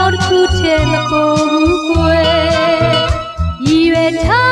ောက်တစ်ခုထဲမပေါ်ဘူးကွယ်ရည်ရွယ်ထား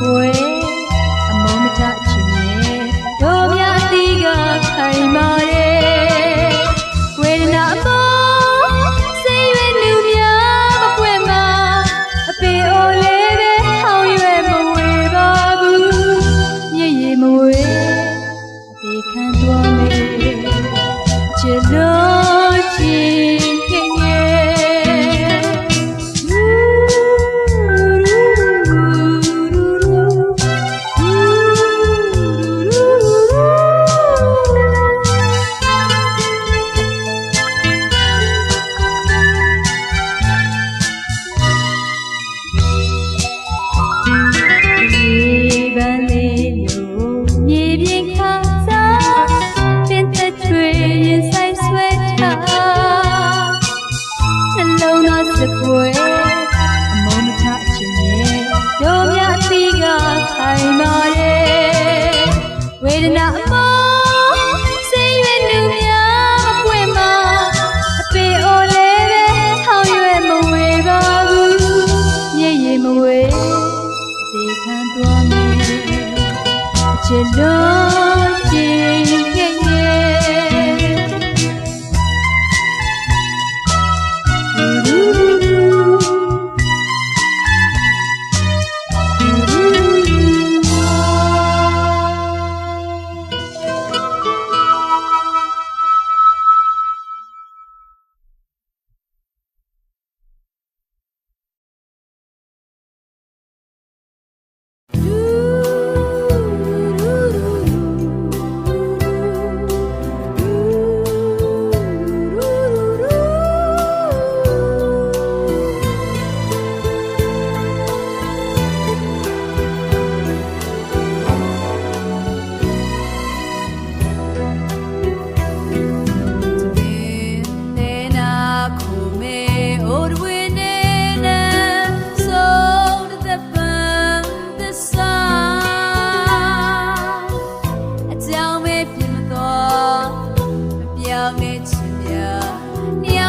ကိုယ်အမောမထအချင်းနဲ့တို့မြတ်တီကခိုင်မာရဲ့ဝေဒနာအပေါ်စိတ်ရွယ်လူများမပွင့်မှာအပင်အိုလေးပဲဟောင်းရွယ်မဝေပါဘူးရည်ရည်မဝေအပေခံတော်မေချစ်လို့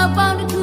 I found the